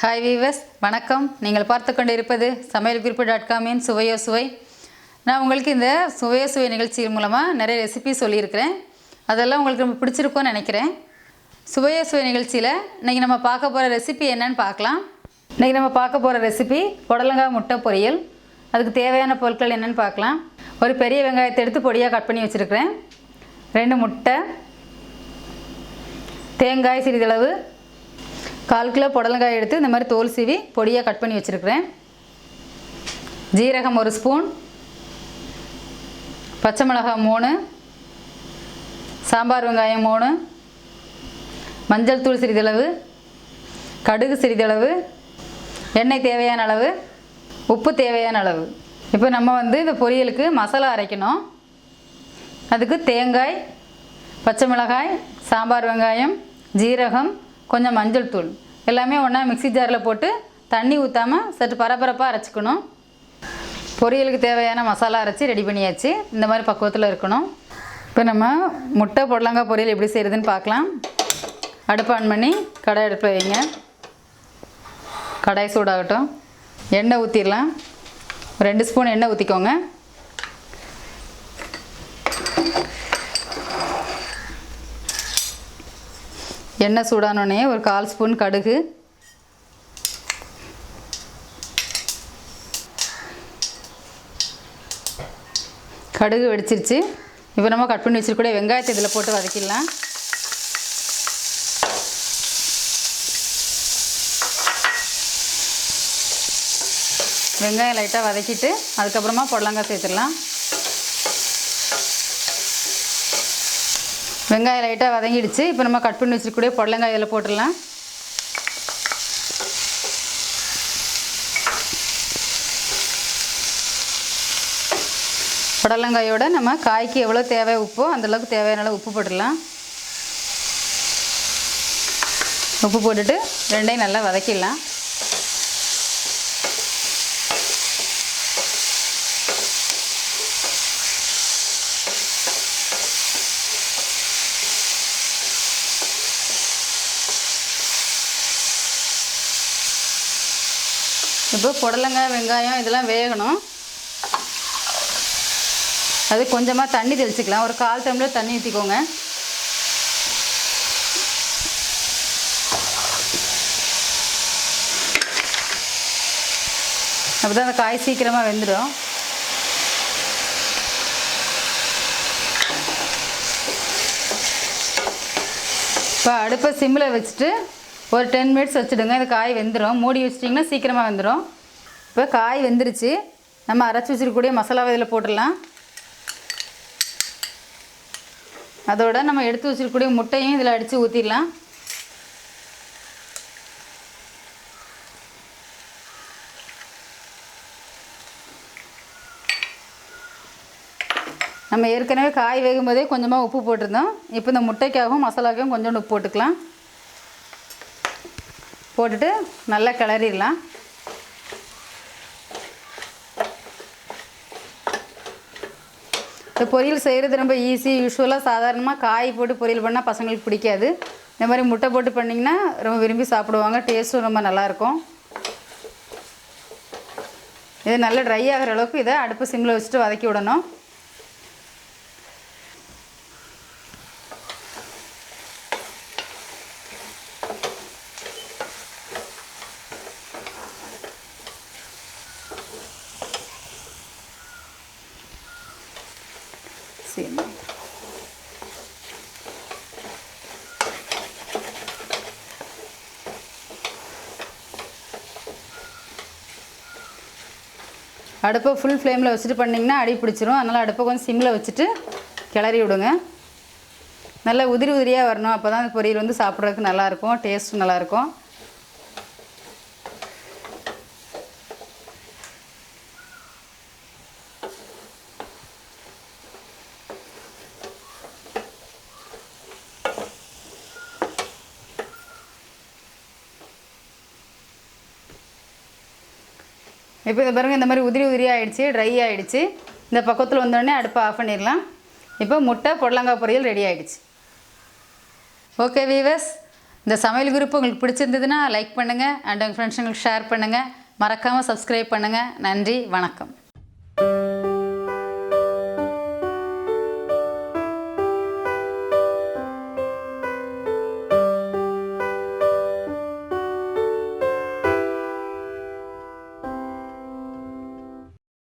Hi viewers வணக்கம். நீங்கள் பார்த்து கொண்டு இருப்பது சமையல் குறிப்பு டாட் காமின் சுவையோ சுவை. நான் உங்களுக்கு இந்த சுவையோ சுவை நிகழ்ச்சியின் மூலமாக நிறைய ரெசிபி சொல்லியிருக்கிறேன். அதெல்லாம் உங்களுக்கு ரொம்ப பிடிச்சிருக்கும்னு நினைக்கிறேன். சுவையோ சுவை நிகழ்ச்சியில் இன்றைக்கி நம்ம பார்க்க போகிற ரெசிபி என்னன்னு பார்க்கலாம். இன்றைக்கி நம்ம பார்க்க போகிற ரெசிபி புடலங்காய் முட்டை பொரியல். அதுக்கு தேவையான பொருட்கள் என்னென்னு பார்க்கலாம். ஒரு பெரிய வெங்காயத்தை எடுத்து பொடியாக கட் பண்ணி வச்சுருக்கிறேன். ரெண்டு முட்டை. தேங்காய் சிறிதளவு. கால் கிலோ புடலங்காய் எடுத்து இந்த மாதிரி தோல் சீவி பொடியாக கட் பண்ணி வச்சுருக்கிறேன். ஜீரகம் ஒரு ஸ்பூன். பச்சை மிளகாய் மூணு. சாம்பார் வெங்காயம் மூணு. மஞ்சள் தூள் சிறிதளவு. கடுகு சிறிதளவு. எண்ணெய் தேவையான அளவு. உப்பு தேவையான அளவு. இப்போ நம்ம வந்து இந்த பொரியலுக்கு மசாலா அரைக்கணும். அதுக்கு தேங்காய் பச்சை மிளகாய் சாம்பார் வெங்காயம் ஜீரகம் கொஞ்சம் மஞ்சள் தூள். எல்லாமே ஒன்றா மிக்ஸி ஜாரில் போட்டு தண்ணி ஊற்றாமல் சற்று பரபரப்பாக அரைச்சிக்கணும். பொரியலுக்கு தேவையான மசாலா அரைச்சி ரெடி பண்ணியாச்சு. இந்த மாதிரி பக்குவத்தில் இருக்கணும். இப்போ நம்ம முட்டை புடலங்காய் பொரியல் எப்படி செய்கிறதுன்னு பார்க்கலாம். அடுப்பு ஆன் பண்ணி கடாய் அடுப்பில் வைங்க. கடாய் சூடாகட்டும். எண்ணெய் ஊற்றிடலாம் ரெண்டு ஸ்பூன் எண்ணெய் ஊற்றிக்கோங்க எண்ணெய் சூடானோடனே ஒரு கால் ஸ்பூன் கடுகு. கடுகு வெடிச்சிருச்சு. இப்போ நம்ம கட் பண்ணி வச்சிருக்கூடிய வெங்காயத்தை இதில் போட்டு வதக்கிடலாம். வெங்காயம் லைட்டாக வதக்கிட்டு அதுக்கப்புறமா புடலங்காய் சேர்த்துடலாம். வெங்காயம் லைட்டாக வதங்கிடுச்சு. இப்போ நம்ம கட் பண்ணி வச்சிருக்கக்கூடிய புடலங்காய் இதில் போட்டுடலாம். புடலங்காயோட நம்ம காய்க்கு எவ்வளோ தேவை உப்போ அந்தளவுக்கு தேவையான அளவு உப்பு போட்டுடலாம். உப்பு போட்டுட்டு ரெண்டையும் நல்லா வதக்கிடலாம். இப்போ புடலங்காய் வெங்காயம் இதெல்லாம் வேகணும். அது கொஞ்சமாக தண்ணி தெளிச்சிக்கலாம். ஒரு கால் டம்ளர் தண்ணி ஊற்றிக்கோங்க அப்போ தான் அந்த காய் சீக்கிரமாக வெந்துடும். இப்போ அடுப்பை சிம்மில் வச்சுட்டு ஒரு டென் மினிட்ஸ் வச்சுடுங்க. இந்த காய் வெந்துடும் மூடி வச்சிட்டிங்கன்னா சீக்கிரமாக வெந்துடும் இப்போ காய் வெந்துருச்சு. நம்ம அரைச்சி வச்சிருக்கக்கூடிய மசாலாவை இதில் போட்டுடலாம். அதோட நம்ம எடுத்து வச்சிருக்கக்கூடிய முட்டையும் இதில் அடித்து ஊற்றிடலாம் நம்ம ஏற்கனவே காய் வேகும்போதே கொஞ்சமாக உப்பு போட்டிருந்தோம். இப்போ இந்த முட்டைக்காகவும் மசாலாக்காகவும் கொஞ்சோண்டு உப்பு போட்டுக்கலாம். போட்டுட்டு நல்லா கிளறிடலாம். இந்த பொரியல் செய்கிறது ரொம்ப ஈஸி யூஸ்வலாக சாதாரணமாக காய் போட்டு பொரியல் பண்ணால் பசங்களுக்கு பிடிக்காது. இந்த மாதிரி முட்டை போட்டு பண்ணிங்கன்னா ரொம்ப விரும்பி சாப்பிடுவாங்க டேஸ்ட்டும் ரொம்ப நல்லாயிருக்கும். இது நல்லா ட்ரை ஆகிற அளவுக்கு இதை அடுப்பு சிம்மில் வச்சுட்டு வதக்கி விடணும். சரி அடுப்பை ஃபுல் ஃப்ளேமில் வச்சுட்டு பண்ணிங்கன்னா அடி பிடிச்சிரும். அதனால் அடுப்பை கொஞ்சம் சிம்மில் வச்சுட்டு கிளறி விடுங்க. நல்லா உதிரி உதிரியாக வரணும். அப்போ தான் பொரியல் வந்து சாப்பிட்றதுக்கு நல்லாயிருக்கும் டேஸ்ட்டும் நல்லாயிருக்கும் இப்போ இதை பாருங்கள் இந்த மாதிரி உதிரி உதிரி ஆகிடுச்சு ட்ரை ஆகிடுச்சு இந்த பக்கத்தில் வந்தோடனே அடுப்பை ஆஃப் பண்ணிடலாம். இப்போ முட்டை பொடலங்காய் பொரியல் ரெடி ஆகிடுச்சு ஓகே வீவர்ஸ் இந்த சமையல் குறிப்பு உங்களுக்கு பிடிச்சிருந்ததுன்னா லைக் பண்ணுங்கள் அண்ட் உங்கள் ஃப்ரெண்ட்ஸுங்களுக்கு ஷேர் பண்ணுங்கள் மறக்காமல் சப்ஸ்கிரைப் பண்ணுங்கள் நன்றி வணக்கம்.